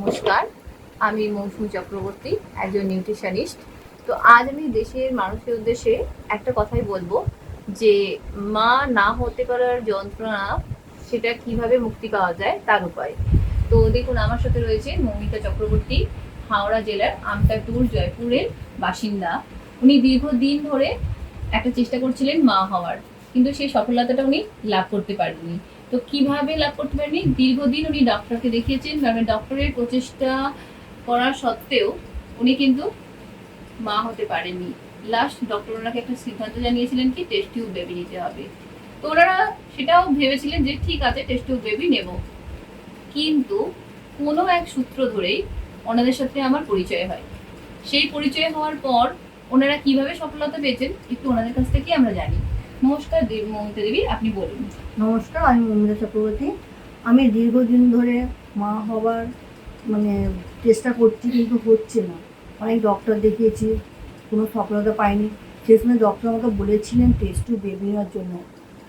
নমস্কার, আমি মৌসুমী চক্রবর্তী, একজন নিউট্রিশনিস্ট। তো আজ আমি দেশের মানুষের উদ্দেশ্যে একটা কথাই বলব যে, মা না হতে পারার যন্ত্রণা সেটা কীভাবে মুক্তি পাওয়া যায় তার উপায়। তো দেখুন, আমার সাথে রয়েছে মৌমিতা চক্রবর্তী, হাওড়া জেলার আমতাটুর জয়পুরের বাসিন্দা। উনি দীর্ঘদিন ধরে একটা চেষ্টা করছিলেন মা হওয়ার, কিন্তু সেই সফলতাটা উনি লাভ করতে পারেননি। তো কীভাবে লাভ করতে পারেনি? দীর্ঘদিন উনি ডক্টরকে দেখিয়েছেন, কারণ ডক্টরের প্রচেষ্টা করা সত্ত্বেও উনি কিন্তু মা হতে পারেননি। লাস্ট ডক্টর ওনাকে একটা সিদ্ধান্ত জানিয়েছিলেন কি টেস্ট টিউব বেবি নিতে হবে। তো ওনারা সেটাও ভেবেছিলেন যে ঠিক আছে টেস্ট টিউব বেবি নেব। কিন্তু কোনো এক সূত্র ধরেই ওনাদের সাথে আমার পরিচয় হয়। সেই পরিচয় হওয়ার পর ওনারা কীভাবে সফলতা পেয়েছেন, একটু ওনাদের কাছ থেকে আমরা জানি। নমস্কার মমতা দেবী, আপনি বলুন। নমস্কার, আমি মমিতা চক্রবর্তী। আমি দীর্ঘদিন ধরে মা হবার মানে চেষ্টা করছি কিন্তু হচ্ছে না। অনেক ডক্টর দেখিয়েছি, কোনো সফলতা পাইনি। শেষমেশ ডক্টর আমাকে বলেছিলেন টেস্ট টু বেবি নেওয়ার জন্য।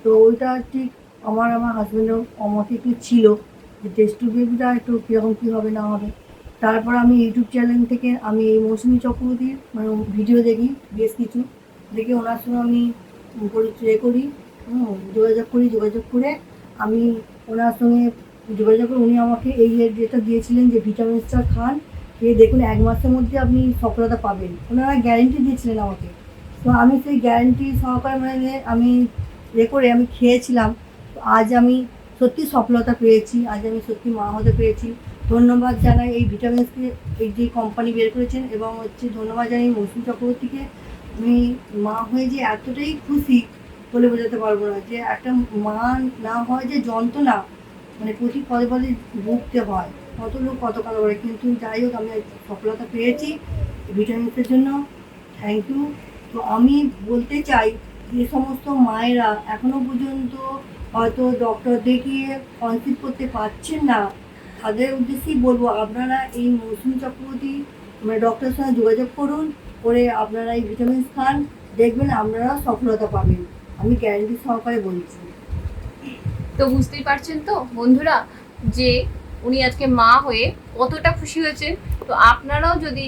তো ওইটা ঠিক আমার আমার হাজব্যান্ডের অমতে একটু ছিল যে টেস্ট টু বেবিটা একটু কীরকম কী হবে না হবে। তারপর আমি ইউটিউব চ্যানেল থেকে আমি এই মৌসুমী চক্রবর্তীর মানে ভিডিও দেখি, বেশ কিছু। দেখে ওনার সঙ্গে আমি পরিচয় করি যোগাযোগ করি, যোগাযোগ করে আমি ওনার সঙ্গে যোগাযোগ করে উনি আমাকে এই যেটা দিয়েছিলেন যে ভিটামিনসটা খান খেয়ে দেখুন এক মাসের মধ্যে আপনি সফলতা পাবেন। ওনারা গ্যারেন্টি দিয়েছিলেন আমাকে। তো আমি সেই গ্যারেন্টি সহকারে মানে আমি এ করে আমি খেয়েছিলাম। তো আজ আমি সত্যি সফলতা পেয়েছি, আজ আমি সত্যি মা হতে পেরেছি ধন্যবাদ জানাই এই ভিটামিনসকে এই যে কোম্পানি বের করেছেন এবং হচ্ছে ধন্যবাদ জানাই মৌসুমী চক্রবর্তীকে। আমি মা হয়ে যে এতটাই খুশি বলে বোঝাতে পারব না যে একটা মা না হয় যে যন্ত্রণা মানে প্রতি পদে পদে ভুগতে হয়, কত লোক কত কথা বলে। কিন্তু যাই হোক, আমি সফলতা পেয়েছি ভিটামিনসের জন্য। থ্যাংক ইউ তো আমি বলতে চাই, যে সমস্ত মায়েরা এখনও পর্যন্ত হয়তো ডক্টর দেখিয়ে কনসিভ করতে পারছেন না, তাদের উদ্দেশ্যেই বলব, আপনারা এই মৌসুমী চক্রবর্তী মানে ডক্টরের সঙ্গে যোগাযোগ করুন। করে আপনারা এই ভিটামিন খান দেখবেন, আপনারা সফলতা পাবেন। আমি গ্যারেন্টি সহকারে বলছি। তো বুঝতেই পারছেন তো? বন্ধুরা, যে উনি আজকে মা হয়ে কতটা খুশি হয়েছেন, তো আপনারাও যদি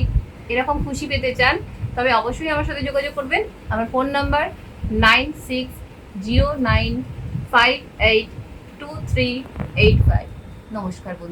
এরকম খুশি পেতে চান, তবে অবশ্যই আমার সাথে যোগাযোগ করবেন। আমার phone number nine six zero nine five eight two three eight five. নমস্কার বন্ধু।